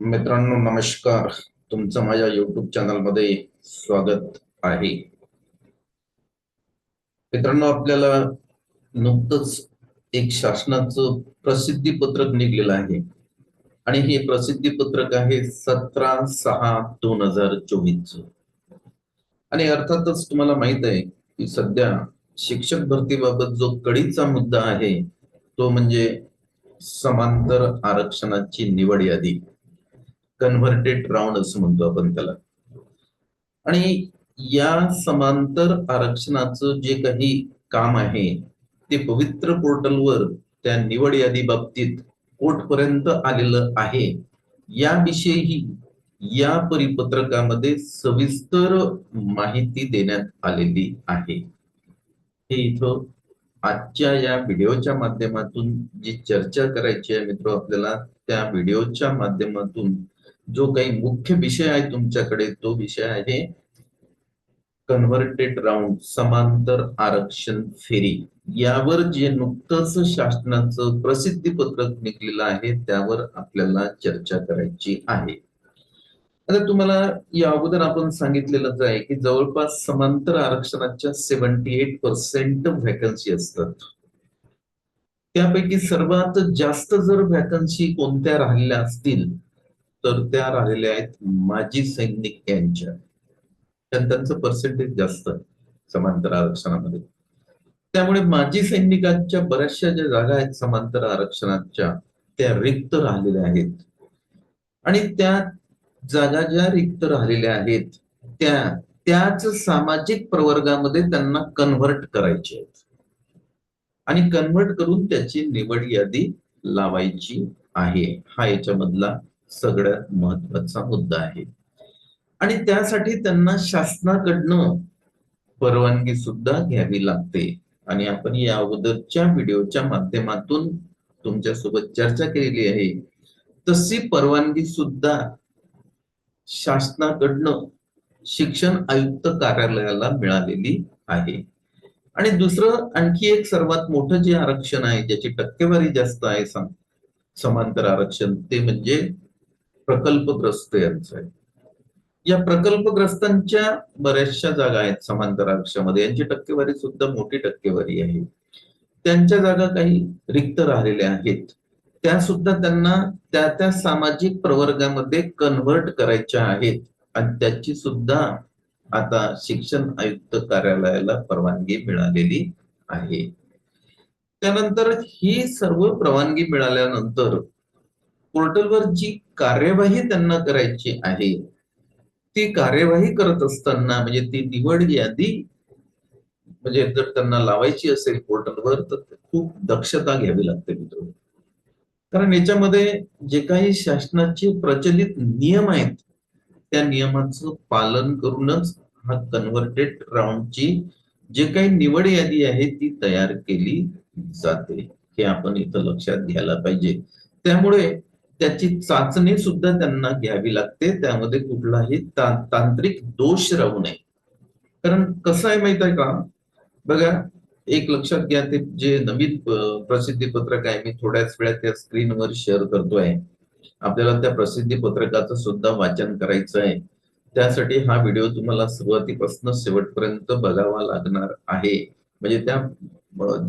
मित्रांनो नमस्कार. तुमचं माझ्या युट्यूब चॅनलमध्ये स्वागत आहे. मित्रांनो आपल्याला नुकतंच एक शासनाचं प्रसिद्धी पत्रक निघलेलं आहे. आणि हे प्रसिद्धी पत्रक आहे सतरा सहा दोन हजार चोवीस आणि अर्थातच तुम्हाला माहीत आहे की सध्या शिक्षक भरतीबाबत जो कडीचा मुद्दा आहे तो म्हणजे समांतर आरक्षणाची निवड यादी. कन्व्हर्टेड राऊंड असं म्हणतो आपण त्याला. आणि या समांतर आरक्षणाचं जे काही काम आहे ते पवित्र पोर्टलवर त्या निवड यादी बाबतीत कोर्टपर्यंत आलेलं आहे. याविषयी या परिपत्रकामध्ये सविस्तर माहिती देण्यात आलेली आहे. हे इथं आजच्या या व्हिडिओच्या माध्यमातून जी चर्चा करायची आहे मित्र आपल्याला त्या व्हिडिओच्या माध्यमातून जो काही मुख्य विषय आहे तुमच्याकडे तो विषय आहे कन्व्हर्टेड राऊंड समांतर आरक्षण फेरी. यावर जे नुकतंच शासनाचं प्रसिद्धी पत्रक निघलेलं आहे त्यावर आपल्याला चर्चा करायची आहे. आता तुम्हाला या अगोदर आपण सांगितलेलंच आहे की जवळपास समांतर आरक्षणाच्या सेव्हन्टी एट पर्सेंट व्हॅकन्सी असतात. त्यापैकी सर्वात जास्त जर व्हॅकन्सी कोणत्या राहिल्या असतील तर त्या राहिलेल्या आहेत माजी सैनिक यांच्या. त्यांचं पर्सेंटेज जास्त आहे समांतर आरक्षणामध्ये. त्यामुळे माजी सैनिकांच्या बऱ्याचशा ज्या जागा आहेत समांतर आरक्षणाच्या त्या रिक्त राहिलेल्या आहेत. आणि त्या जागा ज्या रिक्त राहिलेल्या आहेत त्या त्याच सामाजिक प्रवर्गामध्ये त्यांना कन्व्हर्ट करायचे आहेत. आणि कन्व्हर्ट करून त्याची निवड यादी लावायची आहे. हा याच्यामधला सगळ्यात महत्त्वाचा मुद्दा आहे. आणि त्यासाठी त्यांना शासनाकडनं परवानगी सुद्धा घ्यावी लागते. आणि आपण या अगोदरच्या व्हिडिओच्या माध्यमातून तुमच्यासोबत चर्चा केलेली आहे. तशी परवानगी सुद्धा शासनाकडनं शिक्षण आयुक्त कार्यालयाला मिळालेली आहे. आणि दुसरं आणखी एक सर्वात मोठं जे आरक्षण आहे ज्याची टक्केवारी जास्त आहे समांतर आरक्षण ते म्हणजे प्रकल्पग्रस्त यांचं आहे. या प्रकल्पग्रस्तांच्या बऱ्याचशा जागा आहेत समांतर आरक्षणामध्ये यांची टक्केवारी सुद्धा मोठी टक्केवारी आहे. त्यांच्या जागा काही रिक्त राहिलेल्या आहेत. त्या सुद्धा त्यांना त्या त्या सामाजिक प्रवर्गामध्ये कन्व्हर्ट करायच्या आहेत. आणि त्याची सुद्धा आता शिक्षण आयुक्त कार्यालयाला परवानगी मिळालेली आहे. त्यानंतर ही सर्व परवानगी मिळाल्यानंतर पोर्टलवर जी कार्यवाही त्यांना करायची आहे ती कार्यवाही करत असताना म्हणजे ती निवड यादी म्हणजे जर त्यांना लावायची असेल पोर्टलवर तर खूप दक्षता घ्यावी लागते मित्र कारण याच्यामध्ये जे काही शासनाचे प्रचलित नियम आहेत त्या नियमाचं पालन करूनच हा कन्व्हर्टेड राऊंडची जे काही निवड यादी आहे ती तयार केली जाते हे आपण इथं लक्षात घ्यायला पाहिजे. त्यामुळे त्याची चाचणी सुद्धा त्यांना घ्यावी लागते. त्यामध्ये कुठलाही तांत्रिक दोष राहू नये. कारण कसं आहे माहीत आहे का? बघा एक लक्षात घ्या ते जे नवीन प्रसिद्धी पत्रक आहे मी थोड्याच वेळात त्या स्क्रीनवर शेअर करतोय. आपल्याला त्या प्रसिद्धी पत्रकाचं सुद्धा वाचन करायचं आहे. त्यासाठी हा व्हिडिओ तुम्हाला सुरुवातीपासून शेवटपर्यंत बघावा लागणार आहे. म्हणजे त्या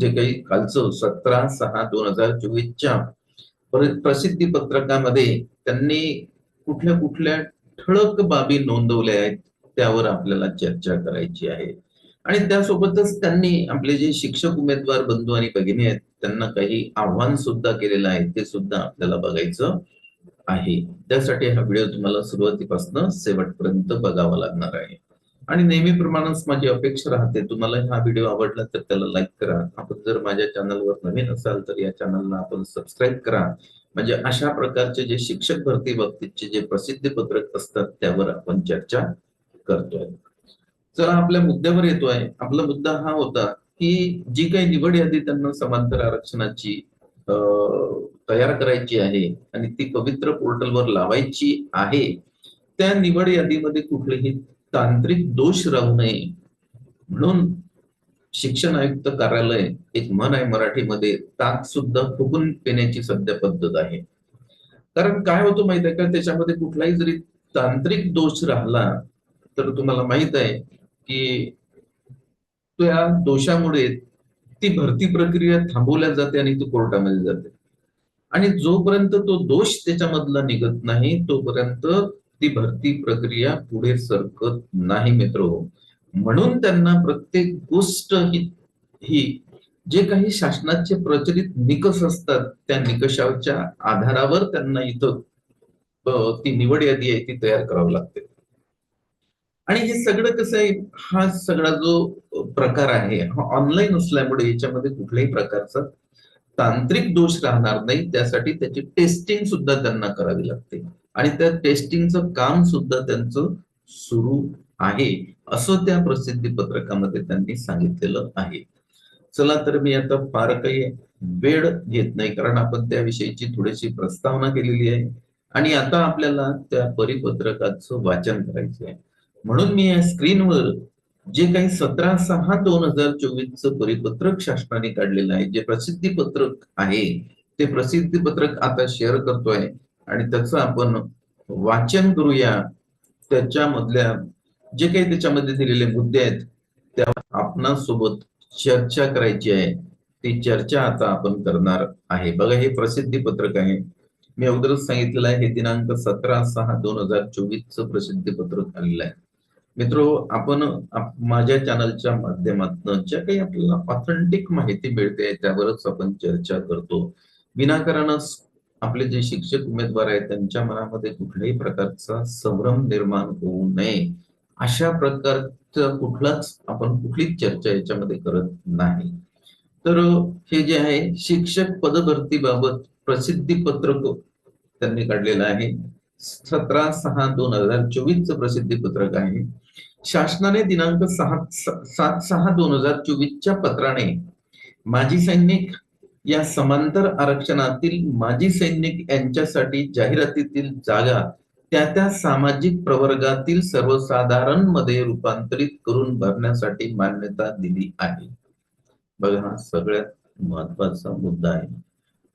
जे काही कालचं सतरा सहा दोन हजार चोवीसच्या प्रसिद्धी पत्रकामध्ये त्यांनी कुठल्या कुठल्या ठळक बाबी नोंदवल्या आहेत त्यावर आपल्याला चर्चा करायची आहे. आणि त्यासोबतच त्यांनी आपले जे शिक्षक उमेदवार बंधू आणि भगिनी आहेत त्यांना काही आव्हान सुद्धा केलेलं आहे ते सुद्धा आपल्याला बघायचं आहे. त्यासाठी हा व्हिडिओ तुम्हाला सुरुवातीपासून शेवटपर्यंत बघावा लागणार आहे. आणि नेहमीप्रमाणेच माझी अपेक्षा राहते. तुम्हाला हा व्हिडिओ आवडला तर त्याला लाईक करा. आपण जर माझ्या चॅनलवर नवीन असाल तर या चॅनलला आपण सबस्क्राईब करा. म्हणजे अशा प्रकारचे जे शिक्षक भरती बाबतीतचे जे प्रसिद्धी पत्रक असतात त्यावर आपण चर्चा करतोय. चला आपल्या मुद्द्यावर येतोय. आपला मुद्दा हा होता की जी काही निवड यादी त्यांना समांतर आरक्षणाची तयार करायची आहे आणि ती पवित्र पोर्टलवर लावायची आहे त्या निवड यादीमध्ये कुठलेही तांत्रिक दोष राहू नये. म्हणून शिक्षण आयुक्त कार्यालय एक मन आहे मराठीमध्ये ताक सुद्धा फुगून पिण्याची सध्या पद्धत आहे. कारण काय होतं माहीत आहे का? त्याच्यामध्ये कुठलाही जरी तांत्रिक दोष राहिला तर तुम्हाला माहीत आहे की त्या दोषामुळे ती भरती प्रक्रिया थांबवल्या जाते आणि ती कोर्टामध्ये जाते. आणि जोपर्यंत तो दोष त्याच्यामधला निघत नाही तोपर्यंत ती भरती प्रक्रिया पुढे सरकत नाही मित्र. म्हणून त्यांना प्रत्येक गोष्ट ही ही जे काही शासनाचे प्रचलित निकष असतात त्या निकषाच्या आधारावर त्यांना इथं ती निवड यादी आहे ती तयार करावी लागते. आणि हे सगळं कसं आहे हा सगळा जो प्रकार आहे हा ऑनलाईन असल्यामुळे याच्यामध्ये कुठल्याही प्रकारचा तांत्रिक दोष राहणार नाही त्यासाठी त्याची टेस्टिंग सुद्धा त्यांना करावी लागते. आणि त्या टेस्टिंगचं काम सुद्धा त्यांचं सुरू आहे असं त्या प्रसिद्धी पत्रकामध्ये त्यांनी सांगितलेलं आहे. चला तर मी आता फार काही वेळ घेत नाही कारण आपण त्याविषयीची थोडीशी प्रस्तावना केलेली आहे. आणि आता आपल्याला त्या परिपत्रकाचं वाचन करायचं आहे. म्हणून मी या स्क्रीनवर जे काही सतरा सहा दोन हजार चोवीसचं परिपत्रक शासनाने काढलेलं आहे जे प्रसिद्धी पत्रक आहे ते प्रसिद्धी पत्रक आता शेअर करतोय. आणि त्याचं आपण वाचन करूया. त्याच्यामधल्या जे काही त्याच्यामध्ये दिलेले मुद्दे आहेत त्या आपणासोबत चर्चा करायची आहे. ती चर्चा आता आपण करणार आहे. बघा हे प्रसिद्धी पत्रक आहे. मी अगोदरच सांगितलेलं आहे हे दिनांक सतरा सहा दोन हजार चोवीसचं प्रसिद्धी पत्रक आलेलं आहे. मित्रो आपण माझ्या चॅनलच्या माध्यमातून ज्या काही आपल्याला ऑथेंटिक माहिती मिळते त्यावरच आपण चर्चा करतो. विनाकारणच आपले जे शिक्षक उमेदवार आहेत त्यांच्या मनामध्ये कुठल्याही प्रकारचा संभ्रम निर्माण होऊ नये. अशा प्रकारचं कुठलाच आपण कुठलीच चर्चा याच्यामध्ये करत नाही. तर हे जे आहे शिक्षक पदभरतीबाबत प्रसिद्धी पत्रक त्यांनी काढलेलं आहे. सतरा सहा दोन हजार चोवीसचं प्रसिद्धी पत्रक आहे. शासनाने दिनांक सहा सात सहा दोन हजार चोवीसच्या पत्राने माजी सैनिक या समांतर आरक्षणातील माजी सैनिक यांच्यासाठी जाहिरातीतील जागा त्या त्या सामाजिक प्रवर्गातील सर्वसाधारणमध्ये रूपांतरित करून भरण्यासाठी मान्यता दिली आहे. बघा हा सगळ्यात महत्त्वाचा मुद्दा आहे.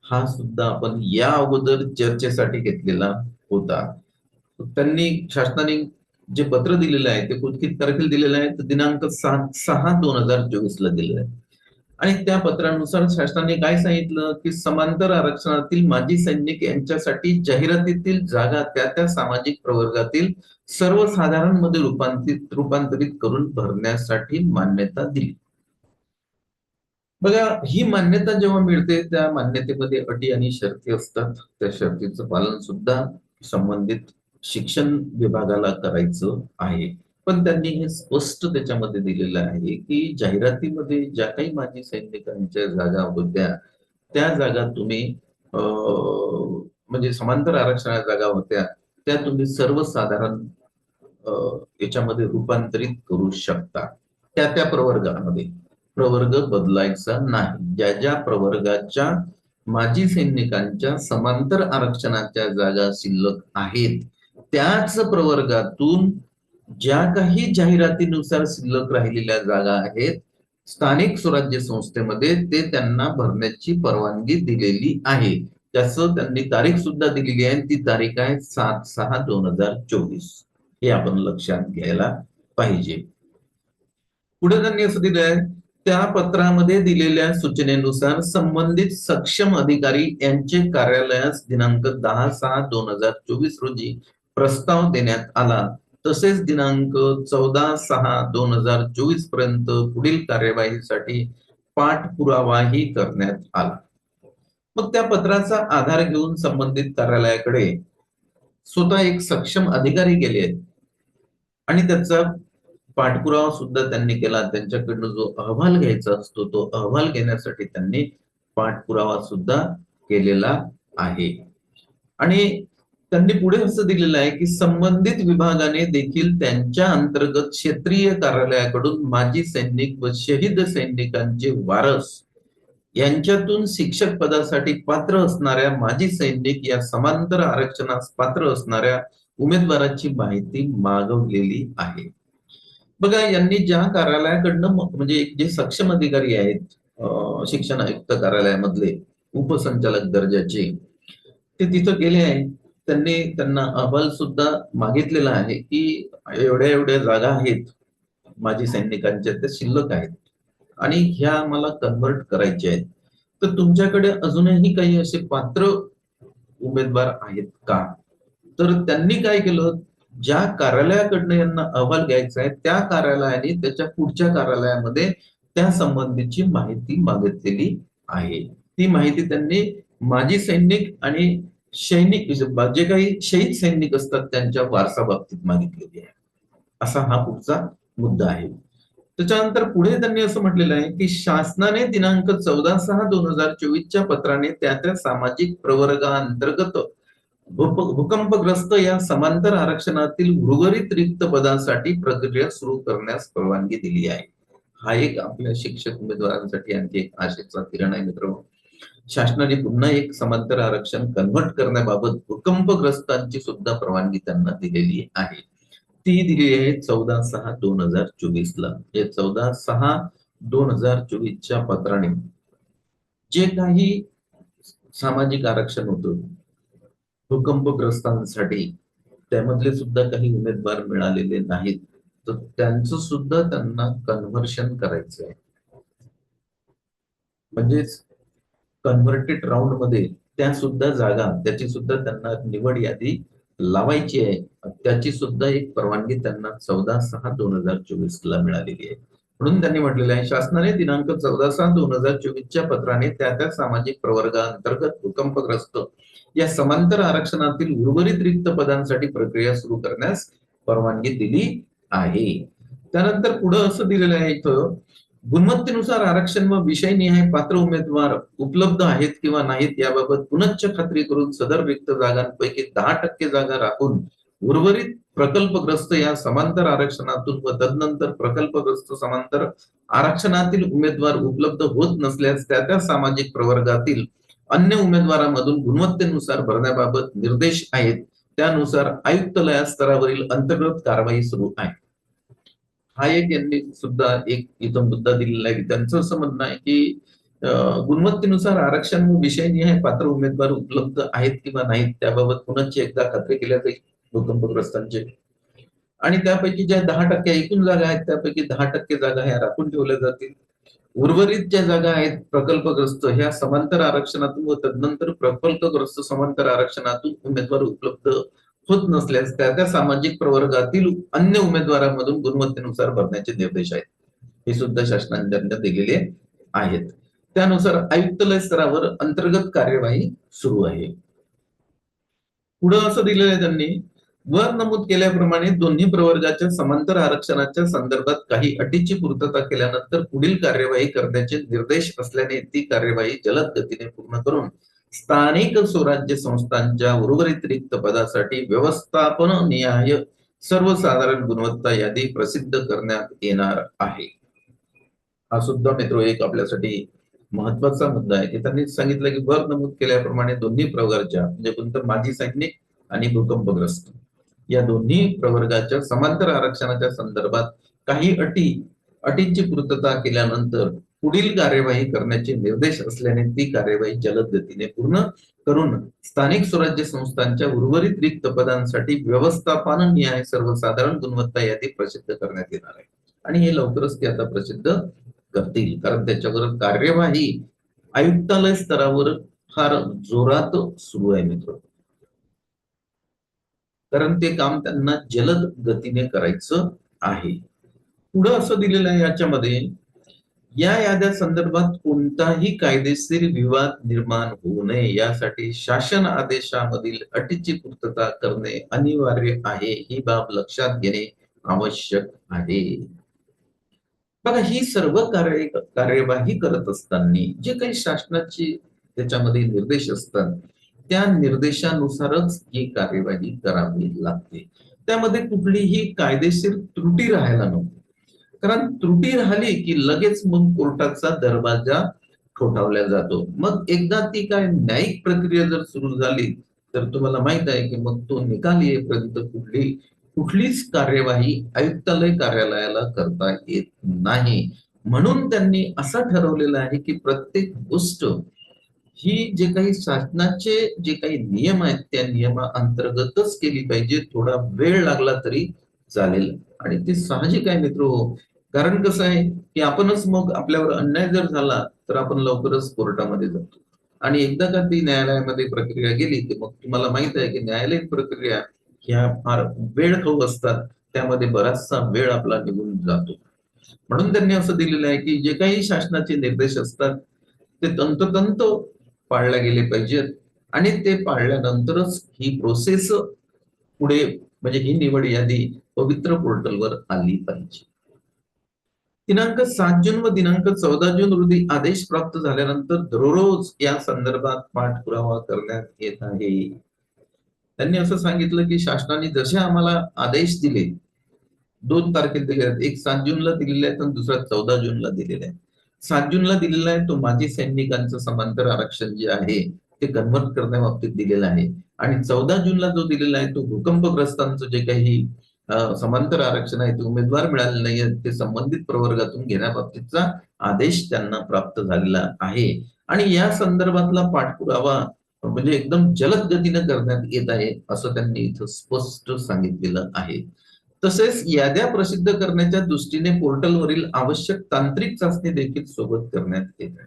हा सुद्धा आपण या अगोदर चर्चेसाठी घेतलेला होता. त्यांनी शासनाने जे पत्र दिलेलं आहे ते कुठली तारखेला दिलेलं आहे तर दिनांक सात सहा दोन हजार चोवीस ला दिलेलं आहे. आणि त्या पत्रानुसार शासनाने काय सांगितलं? की समांतर आरक्षणातील माजी सैनिक यांच्यासाठी जाहिरातीतील जागा त्या त्या सामाजिक प्रवर्गातील सर्वसाधारणमध्ये रूपांतरित रूपांतरित करून भरण्यासाठी मान्यता दिली. बघा ही मान्यता जेव्हा मिळते त्या मान्यतेमध्ये अटी आणि शर्ती असतात. त्या शर्तीचं पालन सुद्धा संबंधित शिक्षण विभागाला करायचं आहे. पण त्यांनी हे स्पष्ट त्याच्यामध्ये दिलेलं आहे की जाहिरातीमध्ये ज्या काही माजी सैनिकांच्या जागा होत्या त्या जागा तुम्ही म्हणजे समांतर आरक्षणा जागा होत्या त्या तुम्ही सर्वसाधारण याच्यामध्ये रूपांतरित करू शकता. त्या त्या प्रवर्गामध्ये. प्रवर्ग बदलायचा नाही. ज्या ज्या प्रवर्गाच्या माजी सैनिकांच्या समांतर आरक्षणाच्या जागा शिल्लक आहेत त्याच प्रवर्गातून ज्या काही जाहिरातीनुसार शिल्लक राहिलेल्या जागा आहेत स्थानिक स्वराज्य संस्थेमध्ये ते त्यांना भरण्याची परवानगी दिलेली आहे. त्याचं त्यांनी तारीख सुद्धा दिलेली आहे ती तारीख आहे सात सहा दोन हजार चोवीस. हे आपण लक्षात घ्यायला पाहिजे. पुढे त्यांनी असं दिलंय त्या पत्रामध्ये दिलेल्या सूचनेनुसार संबंधित सक्षम अधिकारी यांचे कार्यालयास दिनांक दहा सहा दोन हजार चोवीस रोजी प्रस्ताव देण्यात आला. तसेच दिनांक चौदा सहा दोन हजार चोवीसपर्यंत पुढील कार्यवाहीसाठी पाठपुरावाही करण्यात आला. मग त्या पत्राचा आधार घेऊन संबंधित कार्यालयाकडे स्वतः एक सक्षम अधिकारी गेले. आहेत आणि त्याचा पाठपुरावा सुद्धा त्यांनी केला. त्यांच्याकडनं जो अहवाल घ्यायचा असतो तो अहवाल घेण्यासाठी त्यांनी पाठपुरावा सुद्धा केलेला आहे. आणि त्यांनी पुढे असं दिलेलं आहे की संबंधित विभागाने देखील त्यांच्या अंतर्गत क्षेत्रीय कार्यालयाकडून माजी सैनिक व शहीद सैनिकांचे वारस यांच्यातून शिक्षक पदासाठी पात्र असणाऱ्या माजी सैनिक या समांतर आरक्षणास पात्र असणाऱ्या उमेदवाराची माहिती मागवलेली आहे. बघा यांनी ज्या कार्यालयाकडनं म्हणजे जे सक्षम अधिकारी आहेत शिक्षण आयुक्त कार्यालयामधले उपसंचालक दर्जाचे ते तिथं गेले आहे त्यांनी त्यांना अहवाल सुद्धा मागितलेला आहे की एवढ्या एवढ्या जागा आहेत माजी सैनिकांच्या त्या शिल्लक आहेत. आणि ह्या मला कन्वर्ट करायच्या आहेत. तर तुमच्याकडे अजूनही काही असे पात्र उमेदवार आहेत का? तर त्यांनी काय केलं? ज्या कार्यालयाकडनं यांना अहवाल घ्यायचा आहे त्या कार्यालयाने त्याच्या पुढच्या कार्यालयामध्ये त्या संबंधीची माहिती मागितलेली आहे. ती माहिती त्यांनी माजी सैनिक आणि सैनिक जे काही शहीद सैनिक असतात त्यांच्या वारसा बाबतीत मागितलेली आहे. असा हा पुढचा मुद्दा आहे. त्याच्यानंतर पुढे त्यांनी असं म्हटलेलं आहे की शासनाने दिनांक चौदा सहा दोन हजार चोवीसच्या पत्राने त्या त्या सामाजिक प्रवर्गाअंतर्गत भूकंपग्रस्त या समांतर आरक्षणातील उर्वरित रिक्त पदासाठी प्रक्रिया सुरू करण्यास परवानगी दिली आहे. हा एक आपल्या शिक्षक उमेदवारांसाठी आणखी एक आशेचा किरण आहे मित्र शासनाने पुन्हा एक समांतर आरक्षण कन्व्हर्ट करण्याबाबत भूकंपग्रस्तांची सुद्धा परवानगी त्यांना दिलेली आहे. ती दिली आहे चौदा सहा दोन हजार चोवीस ला हे चौदा सहा दोन हजार चोवीसच्या पत्राने. जे काही सामाजिक आरक्षण होतं भूकंपग्रस्तांसाठी त्यामधले सुद्धा काही उमेदवार मिळालेले नाहीत. तर त्यांचं सुद्धा त्यांना कन्व्हर्शन करायचं आहे म्हणजेच कन्व्हर्टेड राऊंडमध्ये त्या सुद्धा जागा त्याची सुद्धा त्यांना निवड यादी लावायची आहे. त्याची सुद्धा एक परवानगी त्यांना चौदा सहा दोन हजार चोवीस ला मिळालेली आहे. म्हणून त्यांनी म्हटलेलं आहे शासनाने दिनांक चौदा सहा दोन हजार चोवीसच्या पत्राने त्या त्या सामाजिक प्रवर्गाअंतर्गत भूकंपग्रस्त या समांतर आरक्षणातील उर्वरित रिक्त पदांसाठी प्रक्रिया सुरू करण्यास परवानगी दिली आहे. त्यानंतर पुढं असं दिलेलं आहे इथं गुणवत्तेनुसार आरक्षण व विषयनिहाय पात्र उमेदवार उपलब्ध आहेत किंवा नाहीत याबाबत पुनश्च खात्री करून सदर रिक्त जागांपैकी दहा टक्के जागा राखून उर्वरित प्रकल्पग्रस्त या समांतर आरक्षणातून व तदनंतर प्रकल्पग्रस्त समांतर आरक्षणातील उमेदवार उपलब्ध होत नसल्यास त्या त्या सामाजिक प्रवर्गातील अन्य उमेदवारांमधून गुणवत्तेनुसार भरण्याबाबत निर्देश आहेत. त्यानुसार आयुक्तालया स्तरावरील अंतर्गत कारवाई सुरू आहे. हा एक यांनी सुद्धा एक इथं मुद्दा दिलेला आहे त्यांचं असं म्हणणं आहे की गुणवत्तेनुसार आरक्षण व विषयनिहाय पात्र उमेदवार उपलब्ध आहेत किंवा नाहीत त्याबाबत पुनश्च एकदा खात्री केल्या जाईल भूकंपग्रस्तांचे. आणि त्यापैकी ज्या दहा टक्के एकूण जागा आहेत त्यापैकी दहा टक्के जागा ह्या राखून ठेवल्या जातील. उर्वरित ज्या जागा आहेत प्रकल्पग्रस्त ह्या समांतर आरक्षणातून व तदनंतर प्रकल्पग्रस्त समांतर आरक्षणातून उमेदवार उपलब्ध होत नसल्यास त्या त्या सामाजिक प्रवर्गातील अन्य उमेदवारांमधून गुणवत्तेनुसार भरण्याचे निर्देश आहेत. हे सुद्धा शासनाने त्यांना दिलेले आहेत. त्यानुसार आयुक्तालय स्तरावर अंतर्गत कार्यवाही सुरू आहे. पुढे असं दिलेलं आहे त्यांनी वर नमूद केल्याप्रमाणे दोन्ही प्रवर्गाच्या समांतर आरक्षणाच्या संदर्भात काही अटीची पूर्तता केल्यानंतर पुढील कार्यवाही करण्याचे निर्देश असल्याने ती कार्यवाही जलद गतीने पूर्ण करून स्थानिक स्वराज्य संस्थांच्या उर्वरित पदासाठी व्यवस्थापन न्याय सर्वसाधारण गुणवत्ता यादी प्रसिद्ध करण्यात येणार आहे. हा सुद्धा मित्र एक आपल्यासाठी महत्त्वाचा मुद्दा आहे. की त्यांनी सांगितलं की वर नमूद केल्याप्रमाणे दोन्ही प्रवर्गाच्या म्हणजे कोणतं माजी सैनिक आणि भूकंपग्रस्त या दोन्ही प्रवर्गाच्या समांतर आरक्षणाच्या संदर्भात काही अटी अटींची पूर्तता केल्यानंतर पुढील कार्यवाही करण्याचे निर्देश असल्याने ती कार्यवाही जलद गतीने पूर्ण करून स्थानिक स्वराज्य संस्थांच्या उर्वरित रिक्त पदांसाठी व्यवस्थापन न्याय सर्वसाधारण गुणवत्ता यादी प्रसिद्ध करण्यात येणार आहे. आणि हे लवकरच ते आता प्रसिद्ध करतील. कारण त्याच्यावर कार्यवाही आयुक्तालय स्तरावर फार जोरात सुरू आहे मित्र. कारण ते काम त्यांना जलद गतीने करायचं आहे. पुढं असं दिलेलं आहे याच्यामध्ये या याद्या संदर्भात कोणताही कायदेशीर विवाद निर्माण होऊ नये. यासाठी शासन आदेशामधील अटीची पूर्तता करणे अनिवार्य आहे. ही बाब लक्षात घेणे आवश्यक आहे. बघा ही सर्व कार्य कार्यवाही करत असताना जे काही शासनाची त्याच्यामध्ये निर्देश असतात त्या निर्देशानुसारच ही कार्यवाही करावी लागते. त्यामध्ये कुठलीही कायदेशीर त्रुटी राहायला नको. कारण त्रुटी राहिली की लगेच मग कोर्टाचा दरवाजा ठोठावला जातो. मग एकदा ती काय न्यायिक प्रक्रिया जर सुरू झाली तर तुम्हाला माहीत आहे की मग तो निकाल येईपर्यंत कुठली कुठलीच कार्यवाही आयुक्तालय कार्यालयाला करता येत नाही. म्हणून त्यांनी असं ठरवलेलं आहे की प्रत्येक गोष्ट ही जे काही शासनाचे जे काही नियम आहेत त्या नियमा अंतर्गतच केली पाहिजे. थोडा वेळ लागला तरी चालेल. आणि ते साहजिक आहे मित्र हो. कारण कसं आहे की आपणच मग आपल्यावर अन्याय जर झाला तर आपण लवकरच कोर्टामध्ये जातो. आणि एकदा का ती न्यायालयामध्ये प्रक्रिया गेली की मग तुम्हाला माहीत आहे की न्यायालयीन प्रक्रिया ह्या फार वेळ खाऊ असतात. त्यामध्ये बराचसा वेळ आपला निघून जातो. म्हणून त्यांनी असं दिलेलं आहे की जे काही शासनाचे निर्देश असतात ते तंतोतंत पाळल्या गेले पाहिजेत. आणि ते पाळल्यानंतरच ही प्रोसेस पुढे म्हणजे ही निवड यादी पवित्र पोर्टलवर आली पाहिजे. दिनांक सात जून व दिनांक चौदा जून रोजी आदेश प्राप्त झाल्यानंतर दररोज या संदर्भात पाठपुरावा करण्यात येत आहे. त्यांनी असं सांगितलं की शासनाने जसे आम्हाला आदेश दिले दोन तारखेला दिले आहेत. एक सात जूनला दिलेला आहे तर दुसरा चौदा जूनला दिलेला आहे सात जूनला दिलेला आहे तो माजी सैनिकांचं समांतर आरक्षण जे आहे ते कन्व्हर्ट करण्याबाबतीत दिलेलं आहे. आणि चौदा जूनला जो दिलेला आहे तो भूकंपग्रस्तांचं जे काही समांतर आरक्षण आहे ते उमेदवार मिळाले नाही ते संबंधित प्रवर्गातून घेण्याबाबतीचा आदेश त्यांना प्राप्त झालेला आहे. आणि या संदर्भातला पाठपुरावा म्हणजे एकदम जलद गतीनं करण्यात येत आहे असं त्यांनी इथं स्पष्ट सांगितलेलं आहे. तसेच याद्या प्रसिद्ध करण्याच्या दृष्टीने पोर्टलवरील आवश्यक तांत्रिक चाचणी देखील सोबत करण्यात येत आहे.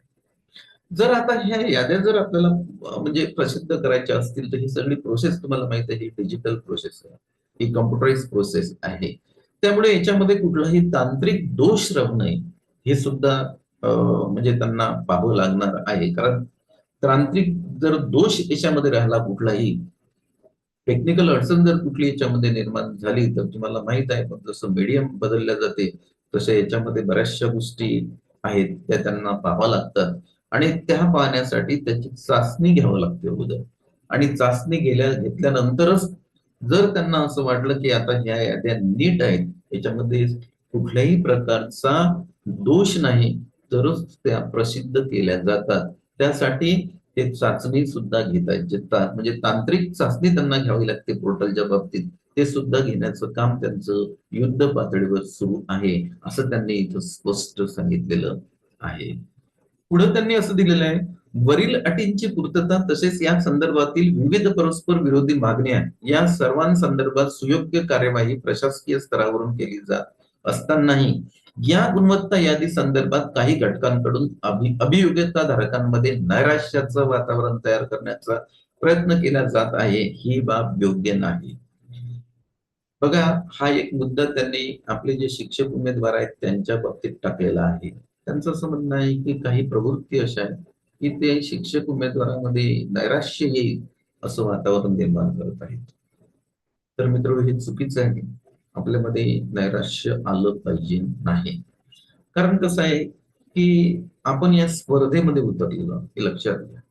जर आता ह्या याद्या जर आपल्याला म्हणजे प्रसिद्ध करायच्या असतील तर ही सगळी प्रोसेस तुम्हाला माहीत आहे ही डिजिटल प्रोसेस आहे ही कम्प्युटराइज प्रोसेस आहे. त्यामुळे याच्यामध्ये कुठलाही तांत्रिक दोष राहू नये हे सुद्धा म्हणजे त्यांना पाहावं लागणार आहे. कारण तांत्रिक जर दोष याच्यामध्ये राहिला कुठलाही टेक्निकल अडचण जर कुठली याच्यामध्ये निर्माण झाली तर तुम्हाला माहीत आहे पण जसं मीडियम बदलल्या जाते तसे याच्यामध्ये बऱ्याचशा गोष्टी आहेत त्या त्यांना पाहाव्या लागतात. आणि त्या पाहण्यासाठी त्याची चाचणी घ्यावं लागते अगोदर. आणि चाचणी गेल्या घेतल्यानंतरच जर त्यांना असं वाटलं की आता ह्या याद्या नीट आहेत याच्यामध्ये कुठल्याही प्रकारचा दोष नाही तरच त्या प्रसिद्ध केल्या जातात. त्यासाठी ते चाचणी सुद्धा घेता म्हणजे तांत्रिक चाचणी त्यांना घ्यावी लागते पोर्टलच्या बाबतीत. ते सुद्धा घेण्याचं काम त्यांचं युद्ध पातळीवर सुरू आहे असं त्यांनी इथं स्पष्ट सांगितलेलं आहे. पुढे त्यांनी असं दिलेलं आहे वरील अटींची पूर्तता तसेच या संदर्भातील विविध परस्पर विरोधी मागण्या या सर्वांसंदर्भात सुयोग्य कार्यवाही प्रशासकीय स्तरावरून केली जात असतानाही या गुणवत्ता यादी संदर्भात काही घटकांकडून अभि अभियोग्यता धारकांमध्ये नैराश्याचं वातावरण तयार करण्याचा प्रयत्न केला जात आहे ही बाब योग्य नाही. बघा हा एक मुद्दा त्यांनी आपले जे शिक्षक उमेदवार आहेत त्यांच्या बाबतीत टाकलेला आहे. त्यांचं असं म्हणणं आहे की काही प्रवृत्ती अशा आहेत की ते शिक्षक उमेदवारामध्ये नैराश्य येईल असं वातावरण निर्माण करत आहेत. तर मित्र हे चुकीचं आहे. आपल्यामध्ये नैराश्य आलं पाहिजे नाही. कारण कसं आहे की आपण या स्पर्धेमध्ये उतरलेलो हे लक्षात घ्या.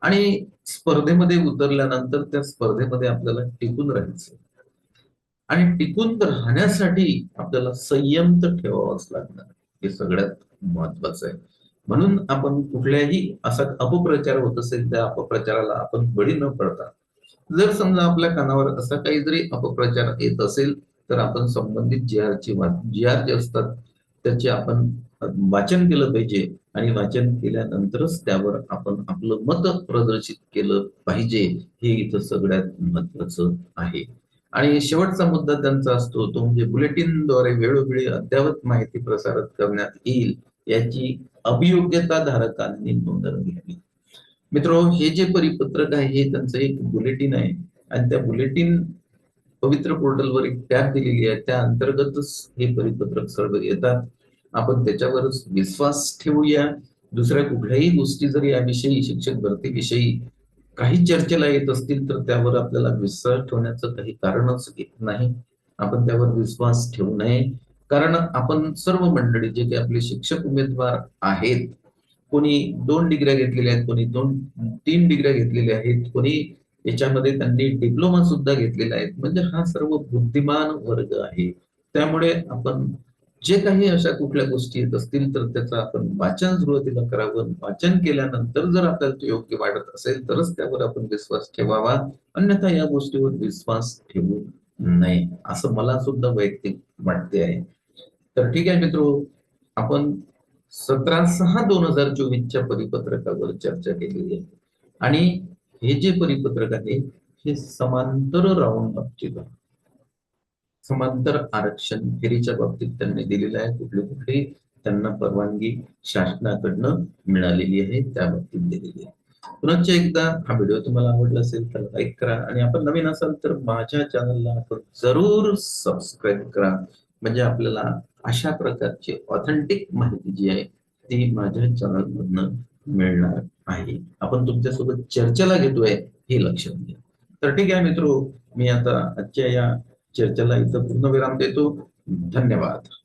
आणि स्पर्धेमध्ये उतरल्यानंतर त्या स्पर्धेमध्ये आपल्याला टिकून राहायचं आणि टिकून राहण्यासाठी आपल्याला संयम तर ठेवावाच लागणार हे सगळ्यात महत्वाचं आहे. म्हणून आपण कुठल्याही असा अपप्रचार होत असेल त्या अपप्रचाराला आपण बळी न पडता जर समजा आपल्या कानावर असा काही जरी अपप्रचार येत असेल तर आपण संबंधित जी आरची जी आर जे असतात त्याचे आपण वाचन केलं पाहिजे आणि वाचन केल्यानंतरच त्यावर आपण आपलं मत प्रदर्शित केलं पाहिजे हे इथं सगळ्यात महत्वाचं आहे. आणि शेवटचा मुद्दा त्यांचा असतो तो म्हणजे बुलेटिनद्वारे वेळोवेळी अद्यावत माहिती प्रसारित करण्यात येईल याची अभियोग्यता धारकांनी नोंदणी घ्यावी. मित्र हे जे परिपत्रक आहे हे त्यांचं एक बुलेटिन आहे. आणि त्या बुलेटिन पवित्र पोर्टलवर एक टॅब दिलेली आहे. त्या अंतर्गतच हे परिपत्रक सर्व येतात. आपण त्याच्यावरच विश्वास ठेवूया. दुसऱ्या कुठल्याही गोष्टी जर याविषयी शिक्षक भरतीविषयी काही चर्चेला येत असतील तर त्यावर आपल्याला विश्वास ठेवण्याचं काही कारणच येत नाही. आपण त्यावर विश्वास ठेवू नये. कारण आपण सर्व मंडळी जे काही आपले शिक्षक उमेदवार आहेत कोणी दोन डिग्र्या घेतलेल्या आहेत कोणी दोन तीन डिग्र्या घेतलेल्या आहेत कोणी याच्यामध्ये त्यांनी डिप्लोमा सुद्धा घेतलेला आहे. म्हणजे हा सर्व बुद्धिमान वर्ग आहे. त्यामुळे आपण जे काही अशा कुठल्या गोष्टी येत असतील तर त्याचं आपण वाचन सुरुवातीला करावं. वाचन केल्यानंतर जर आपल्याला योग्य वाटत असेल तरच त्यावर आपण विश्वास ठेवावा. अन्यथा या गोष्टीवर विश्वास ठेवू नये असं मला सुद्धा वैयक्तिक वाटते आहे. तर ठीक आहे मित्र आपण सतरा सहा दोन हजार चोवीसच्या परिपत्रकावर चर्चा केलेली आहे. आणि हे जे परिपत्रक आहे हे समांतर राऊंड बाबतीत आहे. समांतर आरक्षण फेरीच्या बाबतीत त्यांनी दिलेलं आहे. कुठली कुठली त्यांना परवानगी शासनाकडनं मिळालेली आहे त्या बाबतीत दिलेली आहे. पुन्हा एकदा हा व्हिडिओ तुम्हाला आवडला असेल तर लाईक करा आणि आपण नवीन असाल तर माझ्या चॅनलला आपण जरूर सबस्क्राईब करा. म्हणजे आपल्याला अशा प्रकारची ऑथेंटिक माहिती जी आहे ती माझ्या चॅनल मधनं मिळणार आहे. आपण तुमच्यासोबत चर्चेला घेतोय हे लक्षात घ्या. तर ठीक आहे मित्रो मी आता आजच्या या चर्चेला इथं पूर्ण विराम देतो. धन्यवाद.